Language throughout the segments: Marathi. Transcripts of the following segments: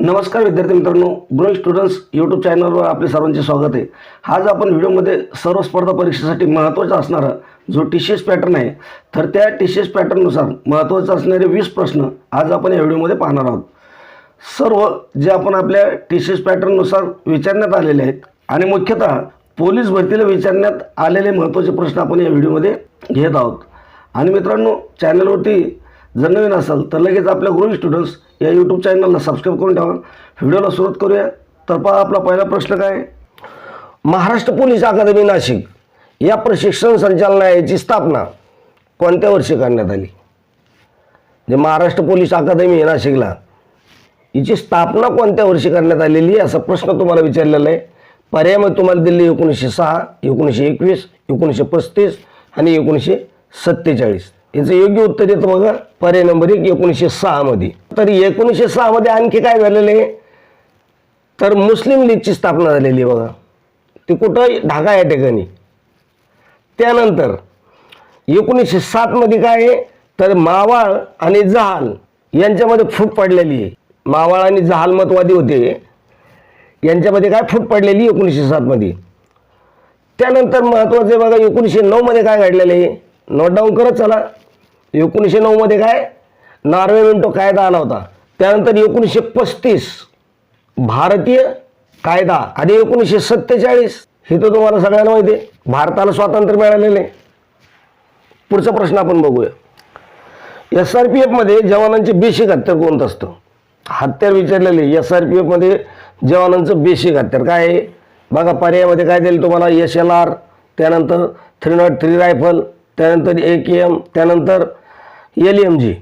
नमस्कार विद्यार्थी मित्रांनो ग्रो स्टुडंट्स यूट्यूब चॅनलवर आपले सर्वांचे स्वागत आहे. आज आपण व्हिडिओमध्ये सर्व स्पर्धा परीक्षेसाठी महत्त्वाचा असणारा जो टी सी एस पॅटर्न आहे तर त्या टी सी एस पॅटर्ननुसार महत्त्वाचे असणारे वीस प्रश्न आज आपण या व्हिडिओमध्ये पाहणार आहोत. सर्व जे आपण आपल्या टी सी एस पॅटर्ननुसार विचारण्यात आलेले आहेत आणि मुख्यतः पोलीस भरतीला विचारण्यात आलेले महत्त्वाचे प्रश्न आपण या व्हिडिओमध्ये घेत आहोत. आणि मित्रांनो चॅनलवरती जर नवीन असाल तर लगेच आपल्या गुरु स्टुडंट्स या यूट्यूब चॅनलला सबस्क्राईब करून ठेवा. व्हिडिओला सुरुवात करूया. तर पहा आपला पहिला प्रश्न काय आहे? Maharashtra police academy Nashik. या प्रशिक्षण संचालनालयाची स्थापना कोणत्या वर्षी करण्यात आली? जे महाराष्ट्र पोलीस अकादमी आहे नाशिकला. हिची स्थापना कोणत्या वर्षी करण्यात आलेली आहे असा प्रश्न तुम्हाला विचारलेला आहे. पर्यायामध्ये तुम्हाला दिल्ली एकोणीसशे सहा एकोणीसशे एकवीस एकोणीसशे पस्तीस आणि एकोणीसशे सत्तेचाळीस. याचं योग्य उत्तर येतं बघा. पर्याय नंबर एक एकोणीसशे सहामध्ये तर एकोणीसशे सहामध्ये आणखी काय झालेलं आहे? तर मुस्लिम लीगची स्थापना झालेली आहे बघा. ती कुठं? ढाका या ठिकाणी. त्यानंतर एकोणीसशे सातमध्ये काय आहे? तर मावाळ आणि जहाल यांच्यामध्ये फूट पडलेली आहे. मावाळ आणि जहाल मतवादी होते. यांच्यामध्ये काय फूट पडलेली एकोणीसशे सातमध्ये त्यानंतर महत्त्वाचं बघा एकोणीसशे नऊमध्ये काय घडलेलं आहे? नोट डाऊन करत चला. एकोणीसशे नऊमध्ये काय? नॉर्वे मिंटो कायदा आला होता. त्यानंतर एकोणीसशे पस्तीस भारतीय कायदा आणि एकोणीसशे सत्तेचाळीस हे तर तुम्हाला सगळ्यांना माहिती आहे. भारताला स्वातंत्र्य मिळालेलं आहे. पुढचा प्रश्न आपण बघूया. एस आर पी एफमध्ये जवानांचे बेसिक हत्यार कोणतं असतं? हत्यार विचारलेले एस आर पी एफमध्ये जवानांचं बेसिक हत्यार काय आहे? बघा पर्यायामध्ये काय दिलं तुम्हाला? एस एल आर त्यानंतर थ्री नॉट थ्री रायफल त्यानंतर ए के एम त्यानंतर एल एम जी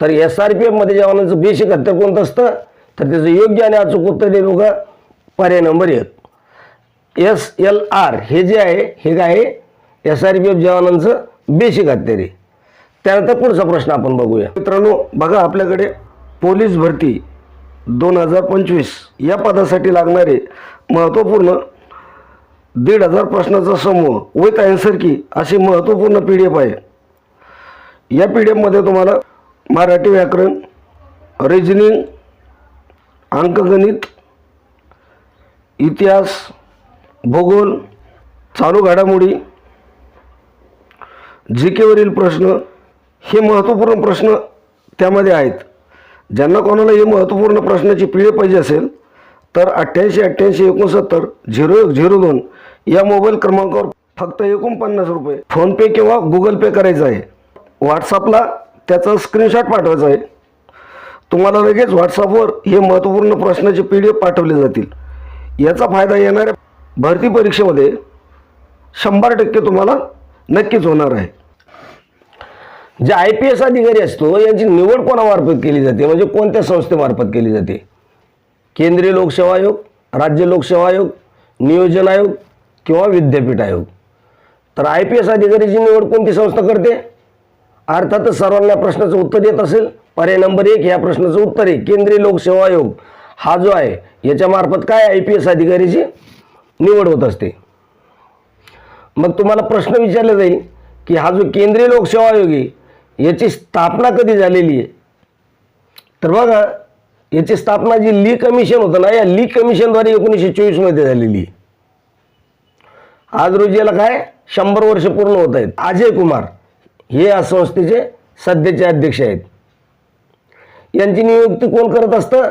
तर एस आर पी एफमध्ये जवानांचं बेसिक हत्या कोणतं असतं तर त्याचं योग्य आणि अचूक उत्तर दे बघा पर्याय नंबर एक. एस एल आर हे जे आहे हे काय आहे? एस आर पी एफ जवानांचं बेसिक हत्यार त्यानंतर पुढचा प्रश्न आपण बघूया. मित्रांनो बघा आपल्याकडे पोलीस भरती दोन हजार पंचवीस या पदासाठी लागणारे महत्त्वपूर्ण दीड हजार प्रश्नाचा समूह विथ आन्सर की अशी महत्त्वपूर्ण पी डी एफ आहे. या पी डी एफमध्ये तुम्हाला मराठी व्याकरण रिजनिंग अंकगणित इतिहास भूगोल चालू घडामोडी जी केवरील प्रश्न हे महत्त्वपूर्ण प्रश्न त्यामध्ये आहेत. ज्यांना कोणाला हे महत्त्वपूर्ण प्रश्नाची पिढी पाहिजे असेल तर अठ्ठ्याऐंशी अठ्ठ्याऐंशी एकोणसत्तर झिरो एक झिरो दोन या मोबाईल क्रमांकावर फक्त एकोणपन्नास रुपये फोनपे किंवा गुगल पे करायचं आहे. व्हॉट्सअपला त्याचा स्क्रीनशॉट पाठवायचा आहे. तुम्हाला लगेच व्हॉट्सअपवर हे महत्त्वपूर्ण प्रश्नाचे पी डी एफ पाठवले जातील. याचा फायदा येणाऱ्या भरती परीक्षेमध्ये शंभर टक्के तुम्हाला नक्कीच होणार आहे. जे आय पी एस अधिकारी असतो यांची निवड कोणामार्फत केली जाते? म्हणजे कोणत्या संस्थेमार्फत केली जाते? केंद्रीय लोकसेवा आयोग राज्य लोकसेवा आयोग नियोजन आयोग किंवा विद्यापीठ आयोग. तर आय पी एस अधिकारीची निवड कोणती संस्था करते? अर्थातच सर्वांना प्रश्नाचं उत्तर येत असेल पर्याय नंबर एक या प्रश्नाचं उत्तर आहे. केंद्रीय लोकसेवा आयोग हा जो आहे याच्यामार्फत काय आय पी एस अधिकारीची निवड होत असते? मग तुम्हाला प्रश्न विचारला जाईल की हा जो केंद्रीय लोकसेवा आयोग आहे याची स्थापना कधी झालेली आहे? तर बघा याची स्थापना जी ली कमिशन होतं ना या ली कमिशनद्वारे एकोणीसशे चोवीसमध्ये झालेली आहे. आज रोजी याला काय? शंभर वर्ष पूर्ण होत आहेत. अजय कुमार हे या संस्थेचे सध्याचे अध्यक्ष आहेत. यांची नियुक्ती कोण करत असतं?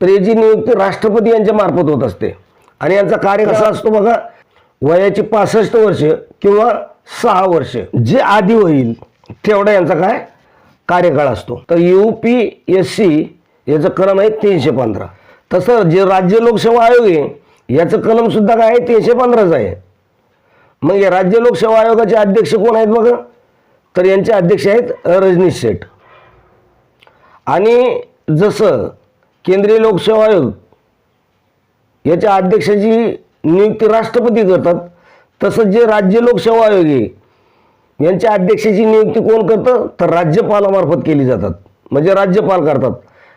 तर याची नियुक्ती राष्ट्रपती यांच्या मार्फत होत असते. आणि यांचा कार्य कसा असतो बघा? वयाची पासष्ट वर्ष किंवा सहा वर्ष जे आधी होईल तेवढा यांचा काय? कार्यकाळ असतो. तर यू पी एस सी याचं कलम आहे तीनशे पंधरा. तसं जे राज्य लोकसेवा आयोग आहे याचं कलमसुद्धा काय? आहे तीनशे पंधराच आहे. मग या राज्य लोकसेवा आयोगाचे अध्यक्ष कोण आहेत बघा? तर यांचे अध्यक्ष आहेत रजनीश शेठ. आणि जसं केंद्रीय लोकसेवा आयोग याच्या अध्यक्षाची नियुक्ती राष्ट्रपती करतात तसं जे राज्य लोकसेवा आयोग आहे यांच्या अध्यक्षाची नियुक्ती कोण करतं? तर राज्यपालामार्फत केली जातात. म्हणजे राज्यपाल करतात.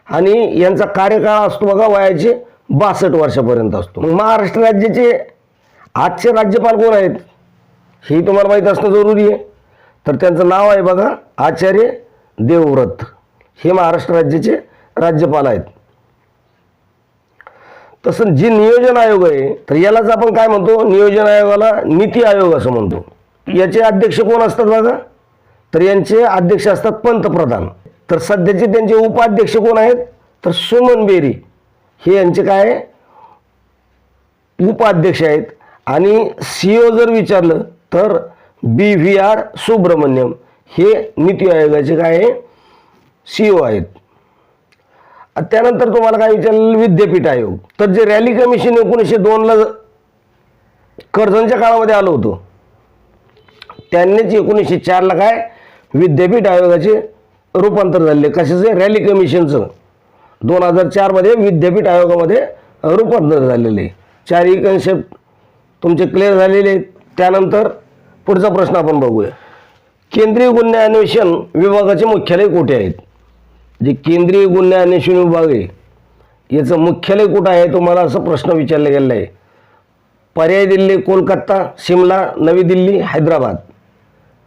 आणि यांचा कार्यकाळ असतो बघा वयाचे बासष्ट वर्षापर्यंत असतो. मग महाराष्ट्र राज्याचे आजचे राज्यपाल कोण आहेत? हे तुम्हाला माहीत असणं जरुरी आहे. तर त्यांचं नाव आहे बघा आचार्य देवव्रत. हे महाराष्ट्र राज्याचे राज्यपाल आहेत. तसं जे नियोजन आयोग आहे तर यालाच आपण काय म्हणतो? नियोजन आयोगाला नीती आयोग असं म्हणतो. याचे अध्यक्ष कोण असतात बघा? तर यांचे अध्यक्ष असतात पंतप्रधान. तर सध्याचे त्यांचे उपाध्यक्ष कोण आहेत? तर सुमन बेरी. हे यांचे काय उपाध्यक्ष आहेत. आणि सी ओ जर विचारलं तर बी व्ही आर सुब्रमण्यम हे नीती आयोगाचे काय आहे? सी ओ आहेत. त्यानंतर तुम्हाला काय विचारलं? विद्यापीठ आयोग. तर जे रॅली कमिशन एकोणीसशे दोनला कर्जनच्या काळामध्ये आलं होतं त्यांनीच एकोणीसशे चारला काय विद्यापीठ आयोगाचे रूपांतर झाले. कशाचे? रॅली कमिशनचं दोन हजार चारमध्ये विद्यापीठ आयोगामध्ये रूपांतर झालेले चारही कन्सेप्ट तुमचे क्लिअर झालेले आहेत. त्यानंतर पुढचा प्रश्न आपण बघूया. केंद्रीय गुन्हे अन्वेषण विभागाचे मुख्यालय कुठे आहेत? जे केंद्रीय गुन्हे अन्वेषण विभाग आहे याचं मुख्यालय कुठं आहे तुम्हाला असं प्रश्न विचारला गेलेला आहे. पर्याय दिल्ली कोलकाता शिमला नवी दिल्ली हैदराबाद.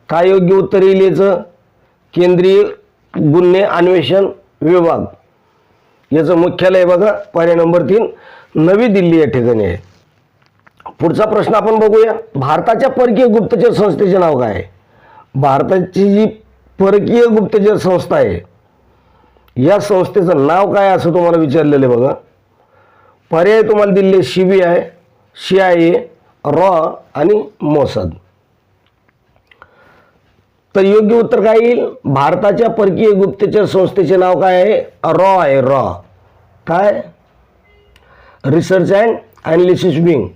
काय योग्य उत्तर येईल याचं? केंद्रीय गुन्हे अन्वेषण विभाग. याचं मुख्यालय बघा पर्याय नंबर तीन नवी दिल्ली या ठिकाणी आहे. पुढचा प्रश्न आपण बघूया. भारताच्या परकीय गुप्तचर संस्थेचे नाव काय आहे? भारताची जी परकीय गुप्तचर संस्था आहे या संस्थेचं नाव काय असं तुम्हाला विचारलेलं आहे बघा. पर्याय तुम्हाला दिले C B I C I A raw आणि मोसाद. तर योग्य उत्तर काय येईल? भारताच्या परकीय गुप्तचर संस्थेचे नाव काय आहे? रॉ आहे रॉ. काय? Research and analysis wing.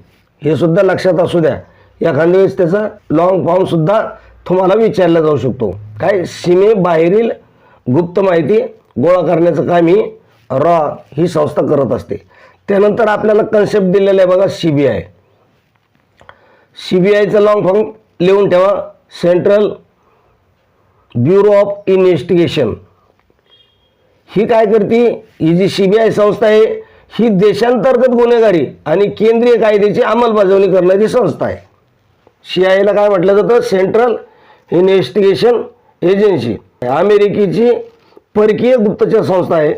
हे सुद्धा लक्षात असू द्या. एखाद्या वेळेस त्याचा लॉंग फॉर्म सुद्धा तुम्हाला विचारला जाऊ शकतो. काय सीमेबाहेरील गुप्त माहिती गोळा करण्याचं काम ही रॉ ही संस्था करत असते. त्यानंतर आपल्याला कन्सेप्ट दिलेला आहे बघा C B I C B आयचं long form लिहून ठेवा. सेंट्रल ब्युरो ऑफ इन्व्हेस्टिगेशन ही काय करते? ही जी सी बी आय संस्था आहे ही देशांतर्गत गुन्हेगारी आणि केंद्रीय कायद्याची अंमलबजावणी करणारी संस्था आहे. सी आय एला काय म्हटलं जातं? सेंट्रल इन्व्हेस्टिगेशन एजन्सी अमेरिकेची परकीय गुप्तचर संस्था आहे.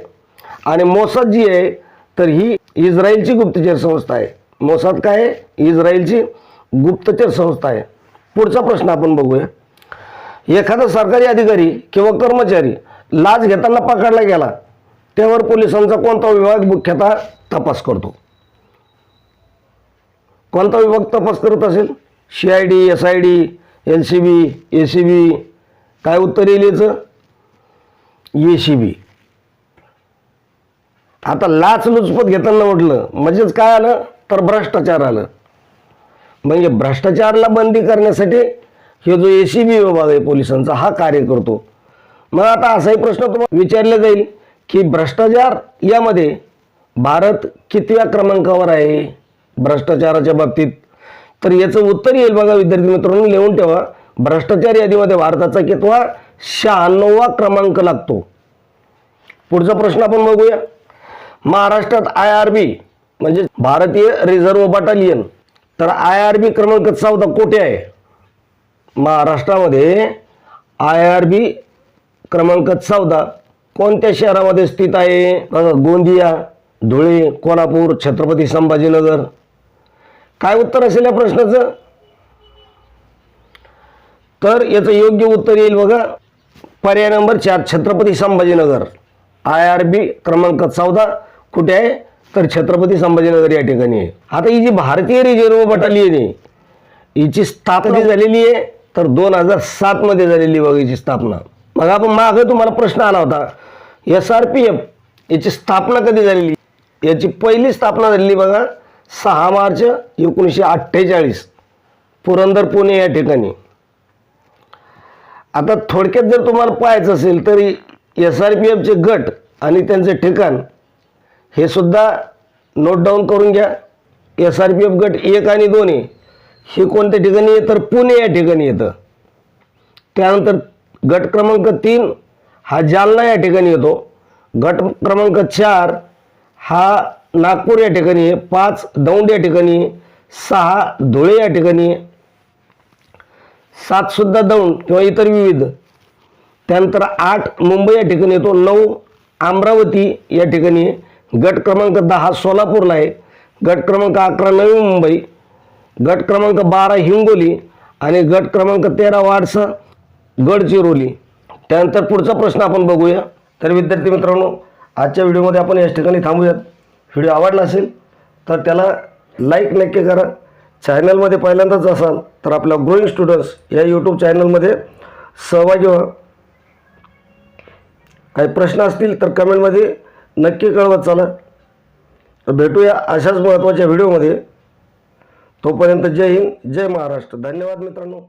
आणि मोसाद जी आहे तर ही इस्रायलची गुप्तचर संस्था आहे. मोसाद काय आहे? इस्रायलची गुप्तचर संस्था आहे. पुढचा प्रश्न आपण बघूया. एखादा सरकारी अधिकारी किंवा कर्मचारी लाच घेताना पकडला गेला त्यावर पोलिसांचा कोणता विभाग मुख्यतः तपास करतो? कोणता विभाग तपास करत असेल? C I D S I D L C B A C B काय उत्तर येईल याचं? A C B. आता लाच लुचपत घेताना म्हटलं म्हणजेच काय आलं? तर भ्रष्टाचार आलं. म्हणजे भ्रष्टाचारला बंदी करण्यासाठी हे जो ए सी बी विभाग आहे पोलिसांचा हा कार्य करतो. मग आता असाही प्रश्न तुम्हाला विचारला जाईल. की भ्रष्टाचार यामध्ये भारत कितव्या क्रमांकावर आहे? भ्रष्टाचाराच्या बाबतीत. तर याचं उत्तर येईल बघा विद्यार्थी मित्रांनो लिहून ठेवा. भ्रष्टाचार यादीमध्ये भारताचा कितवा? शहाण्णववा क्रमांक लागतो. पुढचा प्रश्न आपण बघूया. महाराष्ट्रात आय आर बी म्हणजे भारतीय रिझर्व्ह बटालियन तर आय आर बी क्रमांक चौदा कोठे आहे? महाराष्ट्रामध्ये आय आर बी क्रमांक चौदा. कोणत्या शहरामध्ये स्थित आहे? बघा गोंदिया धुळे कोल्हापूर छत्रपती संभाजीनगर. काय उत्तर असेल या प्रश्नाचं? तर याचं योग्य उत्तर येईल बघा. पर्याय नंबर चार Chhatrapati Sambhajinagar. I R B क्रमांक चौदा. कुठे आहे? तर छत्रपती संभाजीनगर या ठिकाणी आहे. आता ही जी भारतीय रिझर्व्ह बटालियन आहे हिची स्थापना झालेली आहे तर दोन हजार सातमध्ये झालेली बघा हिची स्थापना. मग आपण मागं तुम्हाला प्रश्न आला होता. एस आर पी एफ याची स्थापना कधी झालेली? याची पहिली स्थापना झालेली बघा सहा मार्च एकोणीसशे अठ्ठेचाळीस पुरंदर पुणे या ठिकाणी. आता थोडक्यात जर तुम्हाला पाहायचं असेल तरी एस आर पी एफचे गट आणि त्यांचे ठिकाण हे सुद्धा नोट डाऊन करून घ्या. एस आर पी एफ गट एक आणि दोन आहे. हे कोणत्या ठिकाणी तर पुणे या ठिकाणी येतं. त्यानंतर गट क्रमांक तीन हा जालना या ठिकाणी येतो. गट क्रमांक चार हा नागपूर या ठिकाणी आहे. पाच दौंड या ठिकाणी सहा धुळे या आहे. सातसुद्धा दौंड किंवा इतर विविध. त्यानंतर आठ मुंबई या ठिकाणी येतो. नऊ अमरावती या ठिकाणी गट क्रमांक दहा सोलापूरला आहे. गट क्रमांक अकरा नवी मुंबई. गट क्रमांक बारा हिंगोली. आणि गट क्रमांक तेरा वाडसा गडचिरोली. त्यानंतर पुढचा प्रश्न आपण बघूया. तर विद्यार्थी मित्रांनो आजच्या व्हिडिओमध्ये आपण याच ठिकाणी थांबूयात. व्हिडिओ आवडला असेल तर त्याला लाईक नक्की करा. चॅनलमध्ये पहिल्यांदाच असाल तर आपल्या ग्रोईंग स्टुडंट्स या यूट्यूब चॅनलमध्ये सहभागी व्हा. काही प्रश्न असतील तर कमेंटमध्ये नक्की कळवत चला. तर भेटूया अशाच महत्त्वाच्या व्हिडिओमध्ये. तोपर्यंत जय हिंद जय महाराष्ट्र. धन्यवाद मित्रांनो.